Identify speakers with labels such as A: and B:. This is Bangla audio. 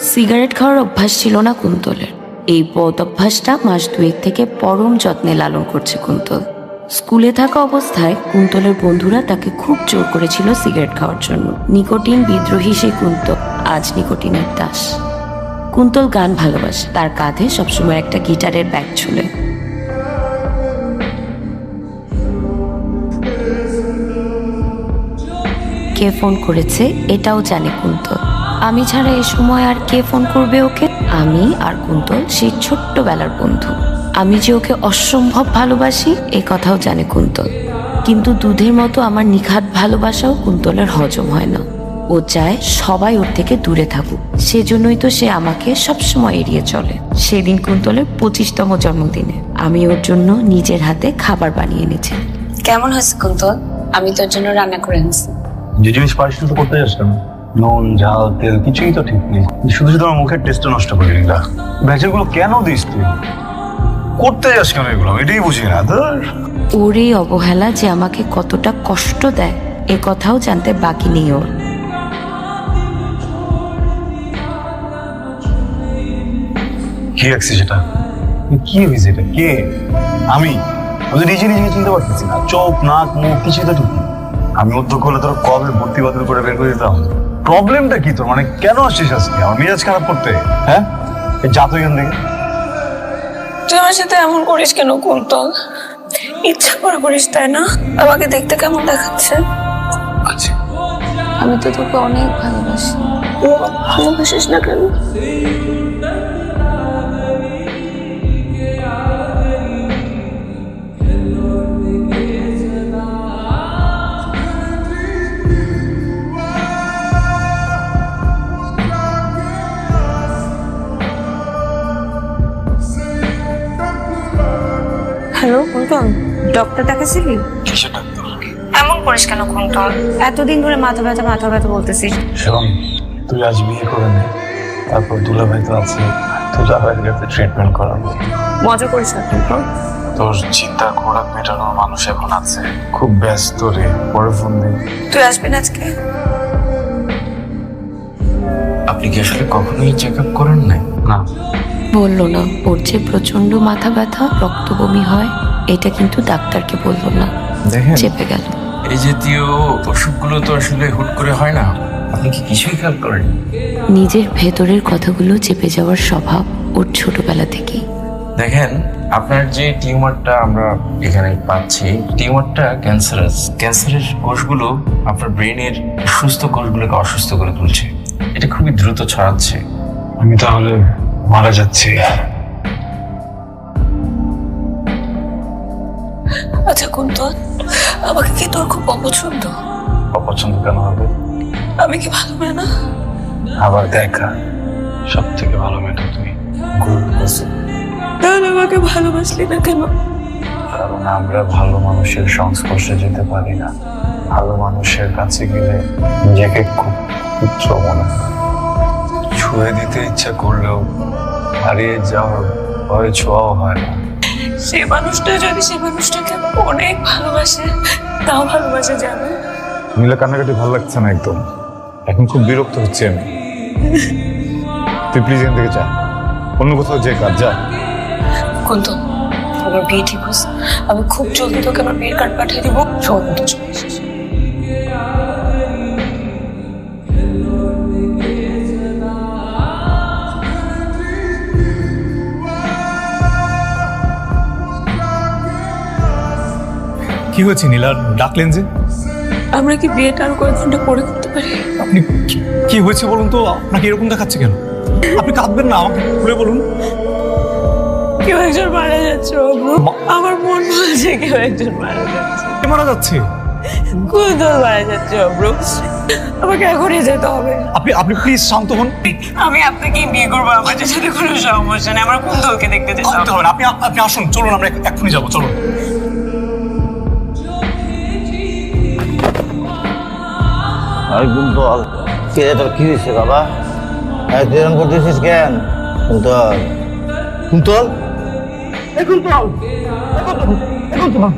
A: সিগারেট খাওয়ার অভ্যাস ছিল না কুন্তলের। এই বদ অভ্যাসটা মাস দুয়েক থেকে পরম যত্নে লালন করছে কুন্তল। স্কুলে থাকা অবস্থায় কুন্তলের বন্ধুরা তাকে খুব জোর করেছিল সিগারেট খাওয়ার জন্য। নিকোটিন বিদ্রোহী সেই কুন্তল, আজ নিকোটিনের দাস। কুন্তল গান ভালোবাসে, তার কাঁধে সবসময় একটা গিটারের ব্যাগ ঝুলে। কে ফোন করেছে, এটাও জানে কুন্তল। আমি ছাড়া এ সময় আর কে ফোন করবে ওকে? আমি আর কুন্তল সেই ছোট্টবেলার বন্ধু। আমি যে ওকে অসম্ভব ভালোবাসি এ কথাও জানে কুন্তল। কিন্তু দুধের মতো আমার নিখাত ভালোবাসাও কুন্তলের হজম হয় না। ও চায় সবাই ওর থেকে দূরে থাকুক। সেজন্যই তো সে আমাকে সবসময় এড়িয়ে চলে। সেদিন কুন্তলের পঁচিশতম জন্মদিনে আমি ওর জন্য নিজের হাতে খাবার বানিয়ে এনেছি।
B: কেমন হয়েছে কুন্তল? আমি তোর জন্য রান্না করে আনছি
C: যে জিনিস পারিস তো করতে যাস নুন ঝাল তেল কিছুই তো ঠিক নেই। শুধু শুধু আমার মুখের টেস্টটা নষ্ট করে দিলি। না ভেজালগুলো কেন দিস তুই? করতে যাস কেন এগুলো? এটাই বুঝি না ধর।
A: ওর এই অবহেলা যে আমাকে কতটা কষ্ট দেয় এ কথাও জানতে বাকি নেই ওর।
C: কি রাখছিস সেটা? কি হয়েছে এটা? কে? আমি? আমি নিজে নিজে চিনতে পারতেছি না। চোখ নাক মুখ কিছুই তো ঠিক। আমি উদ্যোগ করলে তোর কবে ভর্তি বাতিল করে বের করে দিতাম? প্রবলেমটা কি তোর? মানে কেন আসছিস আজকে? আমার মেজাজ খারাপ করতে। হ্যাঁ? এই যা তুই এখান থেকে।
B: তুই আমার সাথে এমন করিস কেন কুন্তল? ইচ্ছা করে করিস তাই না? আমাকে দেখতে কেমন দেখাচ্ছে?
C: আচ্ছা।
B: আমি তো তোকে অনেক ভালোবাসি। ভালোবাসিস না কেন?
D: হ্যালো কুন্তল ডক্টর দেখাচ্ছিলি? এমন করিস কেন কুন্তল? এতদিন ধরে মাথা ব্যথা মাথা ব্যথা বলতেছিস।
C: শোন তুই আজ বিয়ে করে নে তারপর দুলাভাই তো আছে দুলাভাইয়ের কাছে ট্রিটমেন্ট করাবো।
D: মজা করিস না কুন্তল।
C: তোর চিন্তা খোরাক মেটানোর মানুষ এখন আছে খুব ব্যস্ত রে পরে ফোন দিই
B: তুই আসবি না আজকে?
E: আপনি কি আসলে কখনোই চেক আপ করেন নাই?
C: না।
A: বলল না ওর যে প্রচণ্ড মাথা ব্যথা রক্ত বমি হয় এটা কিন্তু ডাক্তারকে বলল না।
E: দেখেন
A: চেপে গেল।
E: এই জাতীয় অসুখগুলো তো আসলে হুট করে হয় না। আপনি কি কিছুই খেয়াল করেন?
A: নিজের ভেতরের কথাগুলো চেপে যাওয়ার স্বভাব ওর ছোটবেলা থেকেই।
E: দেখেন আপনার যে টিউমারটা আমরা এখানে পাচ্ছি টিউমারটা ক্যান্সারাস। ক্যান্সারের কোষগুলো আপনার ব্রেনের সুস্থ কোষগুলোকে অসুস্থ করে তুলছে। এটা খুবই দ্রুত ছড়াচ্ছে।
C: আমি তাহলে মারা যাচ্ছে।
B: আচ্ছা কুন্তল আমাকে কি তোর খুব অপছন্দ?
C: অপছন্দ কেন হবে?
B: আমি কি ভালো মেয়ে না?
C: আবার দেখা। সব থেকে ভালো মেয়েটা গরুর
B: তাহলে আমাকে ভালোবাসলি না কেন?
C: কারণ আমরা ভালো মানুষের সংস্পর্শে যেতে পারি না। ভালো মানুষের কাছে গেলে নিজেকে খুব তুচ্ছ মনে হয়। ছুঁয়ে দিতে ইচ্ছা করলেও হারিয়ে যাওয়ার ভয়ে ছোঁয়াও হয় না।
B: সে মানুষটা যদি সে মানুষটাকে অনেক ভালোবাসে তাও ভালোবাসে যাবে।
F: নীলা কান্নাকাটি ভালো লাগছে না একদম। এখন খুব বিরক্ত হচ্ছে আমি। তুই প্লিজ এখান থেকে যা। অন্য কোথাও যে কাজ যা।
B: কুন্তল আমার বিয়ে ঠিক হচ্ছে আমি খুব জলদি তোকে আমার বিয়ের কার্ড পাঠিয়ে দিব। মতো চলে
F: কি হয়েছে নীলা? ডাকলেন যে।
B: আমরা কি বিয়েটা আরও কয়েক ঘণ্টা পরে করতে পারি?
F: আপনি কি- হয়েছে বলুন তো? আপনাকে এরকম দেখাচ্ছে কেন? আপনি কাঁদবেন না আমাকে খুলে বলুন।
B: কেউ একজন মারা যাচ্ছে আমার মন বলছে কেউ একজন মারা যাচ্ছে।
F: কে মারা যাচ্ছে?
B: কুন্তল মারা যাচ্ছে অব্রু আমাকে এখনই যেতে হবে।
F: আপনি আপনি প্লিজ শান্ত হন।
B: আমি বিয়ে করব আমার সাথে কোনো সমস্যা নেই। আমার কুন্তলকে দেখতে যেতে হবে।
F: আপনি আপনি আসুন চলুন আমরা এক- এক্ষুনি যাব চলুন।
G: আরে কুন্তল কে তোর কি হয়েছে বাবা? তুই এরকম করতেছিস কেন? কুন্তল। কুন্তল? কুন্তল! এই কুন্তল! এই কুন্তল!